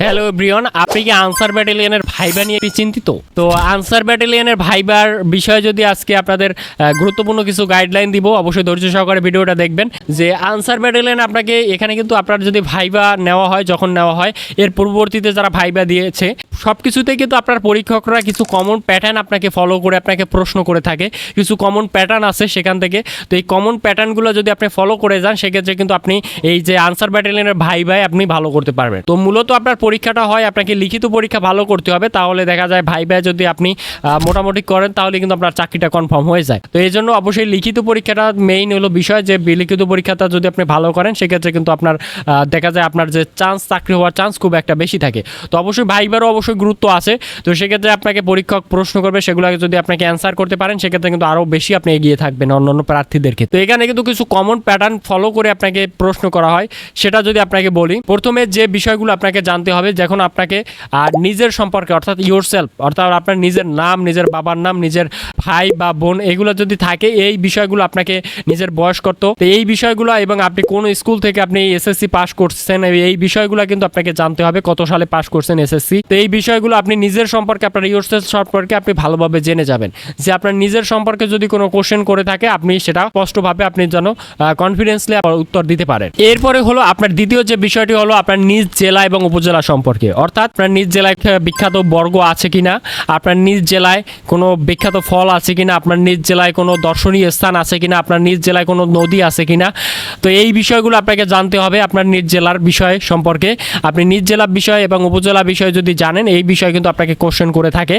Hello Brian আপনি কি answer ব্যাটালিয়নের viva নিয়ে চিন্তিত তো আনসার ব্যাটালিয়নের ভাইবার বিষয়ে যদি আজকে আপনাদের গুরুত্বপূর্ণ কিছু গাইডলাইন দিব, অবশ্যই ধৈর্য সহকারে ভিডিওটা দেখবেন। যে আনসার ব্যাটালিয়ন আপনাকে, এখানে কিন্তু আপনার যদি ভাইবা নেওয়া হয়, যখন নেওয়া হয়, এর পূর্ববর্তীতে যারা ভাইবা দিয়েছে সব কিছুতে কিন্তু আপনার পরীক্ষকরা কিছু কমন প্যাটার্ন আপনাকে ফলো করে, আপনাকে প্রশ্ন করে থাকে। কিছু কমন প্যাটার্ন আছে সেখান থেকে। তো এই কমন প্যাটার্নগুলো যদি আপনি ফলো করে যান, সেক্ষেত্রে কিন্তু আপনি এই যে আনসার ব্যাটালিয়নের ভাই ভাই আপনি ভালো করতে পারবেন। তো মূলত আপনার পরীক্ষাটা হয়, আপনাকে লিখিত পরীক্ষা ভালো করতে হবে। তাহলে দেখা যায় ভাই ভাই যদি আপনি মোটামুটি করেন, তাহলে কিন্তু আপনার চাকরিটা কনফার্ম হয়ে যায়। তো এই জন্য অবশ্যই লিখিত পরীক্ষাটা মেইন হলো বিষয় যে, লিখিত পরীক্ষাটা যদি আপনি ভালো করেন, সেক্ষেত্রে কিন্তু আপনার দেখা যায় আপনার যে চান্স চাকরি হওয়ার চান্স খুব একটা বেশি থাকে। তো অবশ্যই ভাইবারও অবশ্যই গুরুত্ব আছে। তো সেক্ষেত্রে আপনাকে পরীক্ষক প্রশ্ন করবে, সেগুলোকে যদি আপনাকে অ্যান্সার করতে পারেন, সেক্ষেত্রে কিন্তু আরও বেশি আপনি এগিয়ে থাকবেন অন্যান্য প্রার্থীদের ক্ষেত্রে তো এখানে কিন্তু কিছু কমন প্যাটার্ন ফলো করে আপনাকে প্রশ্ন করা হয়। সেটা যদি আপনাকে বলি, প্রথমে যে বিষয়গুলো আপনাকে জানতে হবে যখন আপনাকে, আর নিজের সম্পর্কে, অর্থাৎ ইয়োর সেলফ অর্থাৎ আপনার নিজের নাম, নিজের বাবার নাম, নিজের ভাই বা বোন, এগুলো যদি থাকে, এই বিষয়গুলো আপনাকে নিজের বয়স কত তো এই বিষয়গুলো এবং আপনি কোন স্কুল থেকে আপনি এসএসসি পাস করছেন, এই বিষয়গুলো কিন্তু আপনাকে জানতে হবে, কত সালে পাস করছেন এসএসসি তো এই বিষয়গুলো আপনি নিজের সম্পর্কে, আপনার ইয়োরসেলফ সম্পর্কে আপনি ভালোভাবে জেনে যাবেন। যে আপনার নিজের সম্পর্কে যদি কোনো কোশ্চেন করে থাকে, আপনি সেটা স্পষ্টভাবে আপনি যেন কনফিডেন্সলি উত্তর দিতে পারেন। এরপরে হলো আপনার দ্বিতীয় যে বিষয়টি হলো, আপনার নিজ জেলা এবং উপজেলা সম্পর্কে। অর্থাৎ আপনার নিজ জেলায় বিখ্যাত বর্গ আছে কিনা, আপনার নিজ জেলায় কোনো বিখ্যাত ফল আছে কিনা, আপনার নিজ জেলায় কোনো দর্শনীয় স্থান আছে কিনা, আপনার নিজ জেলায় কোনো নদী আছে কিনা। তো এই বিষয়গুলো আপনাকে জানতে হবে আপনার নিজ জেলার বিষয় সম্পর্কে। আপনি নিজ জেলার বিষয় এবং উপজেলা বিষয় যদি জানেন, এই বিষয় কিন্তু আপনাকে কোশ্চেন করে থাকে।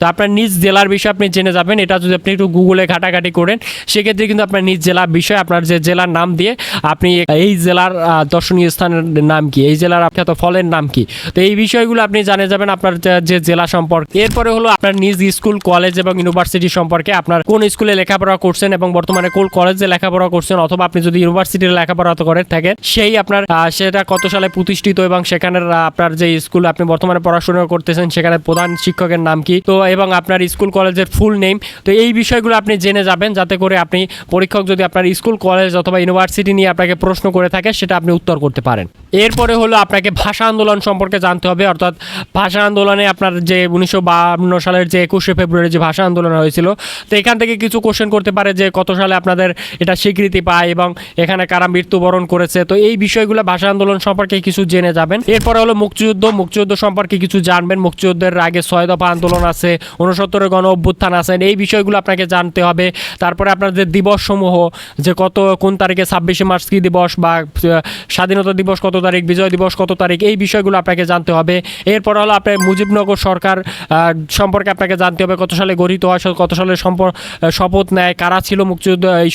তো আপনার নিজ জেলার বিষয় আপনি জেনে যাবেন। এটা যদি আপনি একটু গুগলে ঘাটাঘাটি করেন, সেক্ষেত্রে কিন্তু আপনার নিজ জেলার বিষয়, আপনার যে জেলার নাম দিয়ে আপনি এই জেলার দর্শনীয় স্থানের নাম কি, এই জেলার বিখ্যাত ফলের নাম কি তো এই বিষয়গুলো আপনি জানে যাবেন আপনার যে- জেলা সম্পর্কে। এরপরে হলো আপনার নিজ স্কুল, কলেজ এবং ইউনিভার্সিটি সম্পর্কে আপনার কোন স্কুলে লেখাপড়া করছেন এবং বর্তমানে কোন কলেজে লেখাপড়া করছেন অথবা আপনি যদি ইউনিভার্সিটির লেখাপড়া করে থাকেন, সেই আপনার সেটা কত সালে প্রতিষ্ঠিত এবং সেখানের আপনার যে স্কুল আপনি বর্তমানে পড়াশোনা করতেছেন, সেখানে প্রধান শিক্ষকের নাম কি? তো এবং আপনার স্কুল কলেজের ফুল নেম। তো এই বিষয়গুলো আপনি জেনে যাবেন, যাতে করে আপনি পরীক্ষক যদি আপনার স্কুল, কলেজ অথবা ইউনিভার্সিটি নিয়ে আপনাকে প্রশ্ন করে থাকে, সেটা আপনি উত্তর করতে পারেন। এরপরে হলো আপনাকে ভাষা আন্দোলন সম্পর্কে জানতে হবে, অর্থাৎ ভাষা আন্দোলনে আপনার যে উনিশশো বাহান্ন সালের যে একুশে ফেব্রুয়ারি যে ভাষা আন্দোলন হয়েছিল, তো এখান থেকে কিছু কোশ্চেন করতে পারে যে কত সালে আপনাদের এটা স্বীকৃতি পায় এবং এখানে কারা মৃত্যুবরণ করেছে। তো এই বিষয়গুলো ভাষা আন্দোলন সম্পর্কে কিছু জেনে যাবেন। এরপরে হলো মুক্তিযুদ্ধ মুক্তিযুদ্ধ সম্পর্কে কিছু জানবেন। মুক্তিযুদ্ধের আগে ছয় দফা আন্দোলন আছে উনসত্তরের গণ অভ্যুত্থান আছে, এই বিষয়গুলো আপনাকে জানতে হবে। তারপরে আপনার যে দিবস সমূহ যে কত, কোন তারিখে ছাব্বিশে মার্চ কী দিবস বা স্বাধীনতা দিবস কত তারিখ, বিজয় দিবস কত তারিখ, এই বিষয়গুলো আপনাকে জানতে হবে। এরপর হলো আপনার মুজিবনগর সরকার সম্পর্কে আপনাকে জানতে হবে কত সালে গঠিত হয় কত সালে শপথ নেয়, কারা ছিল মুক্তিযুদ্ধ এই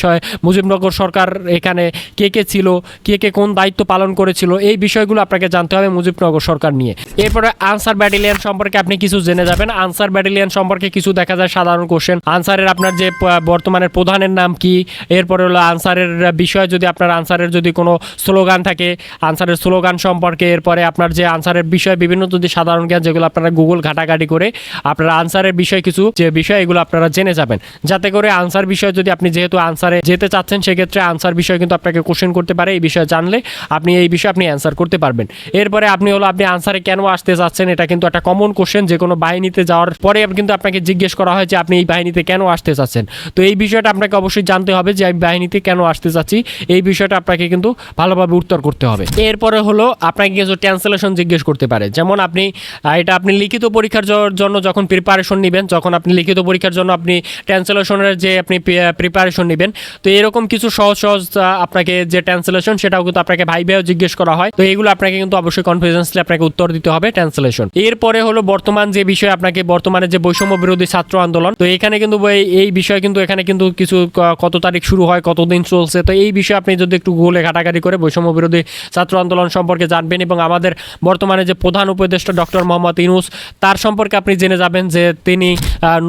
মুজিবনগর সরকার এখানে কে কে ছিল, কে কে কোন দায়িত্ব পালন করেছিল, এই বিষয়গুলো আপনাকে জানতে হবে মুজিবনগর সরকার নিয়ে। এরপরে আনসার ব্যাটালিয়ন সম্পর্কে আপনি কিছু জেনে যাবেন। আনসার ব্যাটালিয়ন সম্পর্কে কিছু দেখা যায় সাধারণ কোশ্চেন আনসারের আপনার যে বর্তমানের প্রধানের নাম কি? এরপরে হলো আনসারের বিষয়ে যদি আপনার আনসারের যদি কোনো স্লোগান থাকে, আনসারের স্লোগান সম্পর্কে, এরপরে আপনার যে আনসারের বিষয়, বিভিন্ন যদি সাধারণ জ্ঞান যেগুলো আপনারা গুগল ঘাটাঘাটি করে আপনারা আনসারের বিষয় কিছু, যে বিষয় এগুলো আপনারা জেনে যাবেন। যাতে করে আনসার বিষয় যদি আপনি যেহেতু আনসারে যেতে চাচ্ছেন, সেক্ষেত্রে আনসার বিষয় কিন্তু আপনাকে কোশ্চেন করতে পারে, এই বিষয়ে জানলে আপনি এই বিষয়ে আপনি অ্যান্সার করতে পারবেন। এরপরে আপনি হলো, আপনি আনসারে কেন আসতে চাচ্ছেন, এটা কিন্তু একটা কমন কোশ্চেন যে কোনো বাহিনীতে যাওয়ার পরে কিন্তু আপনাকে জিজ্ঞেস করা হয় যে, আপনি এই বাহিনীতে কেন আসতে চাচ্ছেন? তো এই বিষয়টা আপনাকে অবশ্যই জানতে হবে, যে আমি বাহিনীতে কেন আসতে চাচ্ছি? এই বিষয়টা আপনাকে কিন্তু ভালোভাবে উত্তর করতে হবে। এরপরে হলো আপনাকে কিছু ট্রান্সলেশন জিজ্ঞেস করতে পারে। যেমন আপনি এটা আপনি লিখিত পরীক্ষার জন্য যখন প্রিপারেশন নেবেন, যখন আপনি লিখিত পরীক্ষার জন্য আপনি ট্রান্সলেশনের যে আপনি প্রিপারেশন নেবেন, তো এরকম কিছু সহজ সহজ আপনাকে যে ট্রান্সলেশন সেটাও কিন্তু আপনাকে ভাই ভাইও জিজ্ঞেস করা হয়। তো এগুলো আপনাকে কিন্তু অবশ্যই কনফিডেন্সলি আপনাকে উত্তর দিতে হবে ট্রান্সলেশন এরপরে হলো বর্তমান যে বিষয় আপনাকে, বর্তমানে যে বৈষম্য বিরোধী ছাত্র আন্দোলন, তো এখানে কিন্তু এই- বিষয় কিন্তু এখানে কিন্তু কিছু কত তারিখ শুরু হয়, কতদিন চলছে, তো এই বিষয়ে আপনি যদি একটু গুগলে ঘাটাঘাটি করে বৈষম্য বিরোধী ছাত্র আন্দোলন সম্পর্কে জানবেন এবং আমাদের বর্তমানে যে প্রধান উপদেষ্টা ডক্টর মোহাম্মদ ইনুস তার সম্পর্কে আপনি জেনে যাবেন যে তিনি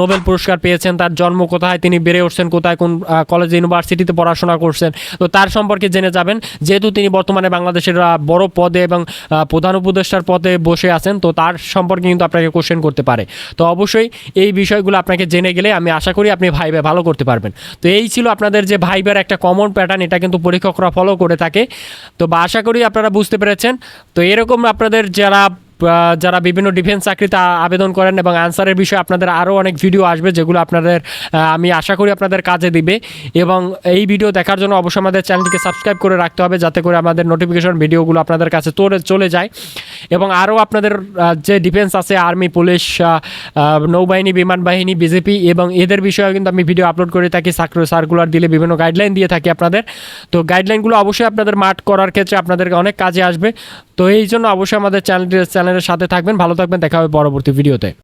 নোবেল পুরস্কার পেয়েছেন, তার জন্ম কোথায়, তিনি বেড়ে উঠছেন কোথায়, কোন কলেজ ইউনিভার্সিটিতে পড়াশোনা করছেন। তো তার সম্পর্কে জেনে যাবেন, যেহেতু তিনি বর্তমানে বাংলাদেশের বড় পদে এবং প্রধান উপদেষ্টার পদে বসে আছেন, তো তার সম্পর্কে কিন্তু আপনাকে কোশ্চেন করতে পারে। তো অবশ্যই এই বিষয়গুলো আপনাকে জেনে গেলে আমি আশা করি আপনি ভাইবে ভালো করতে পারবেন। তো এই ছিল আপনাদের যে ভাইবের একটা কমন প্যাটার্ন এটা কিন্তু পরীক্ষকরা ফলো করে থাকে। তো বা আশা করি আপনারা বুঝতে পেরেছেন। তো এরকম আপনাদের যারা যারা বিভিন্ন ডিফেন্স চাকরিতে আবেদন করেন এবং আনসারের বিষয়ে আপনাদের আরও অনেক ভিডিও আসবে যেগুলো আপনাদের আমি আশা করি আপনাদের কাজে দিবে। এবং এই ভিডিও দেখার জন্য অবশ্যই আমাদের চ্যানেলটিকে সাবস্ক্রাইব করে রাখতে হবে যাতে করে আমাদের নোটিফিকেশন ভিডিওগুলো আপনাদের কাছে চলে চলে যায়। এবং আরও আপনাদের যে ডিফেন্স আছে আর্মি পুলিশ নৌবাহিনী, বিমান বাহিনী বিজেপি এবং এদের বিষয়ে কিন্তু আমি ভিডিও আপলোড করে থাকি। সার্কুলার দিলে বিভিন্ন গাইডলাইন দিয়ে থাকি আপনাদের। তো গাইডলাইনগুলো অবশ্যই আপনাদের মাঠ করার ক্ষেত্রে আপনাদেরকে অনেক কাজে আসবে। তো এই জন্য অবশ্যই আমাদের চ্যানেলটি চ্যানেলের সাথে থাকবেন। ভালো থাকবেন। দেখা হবে পরবর্তী ভিডিওতে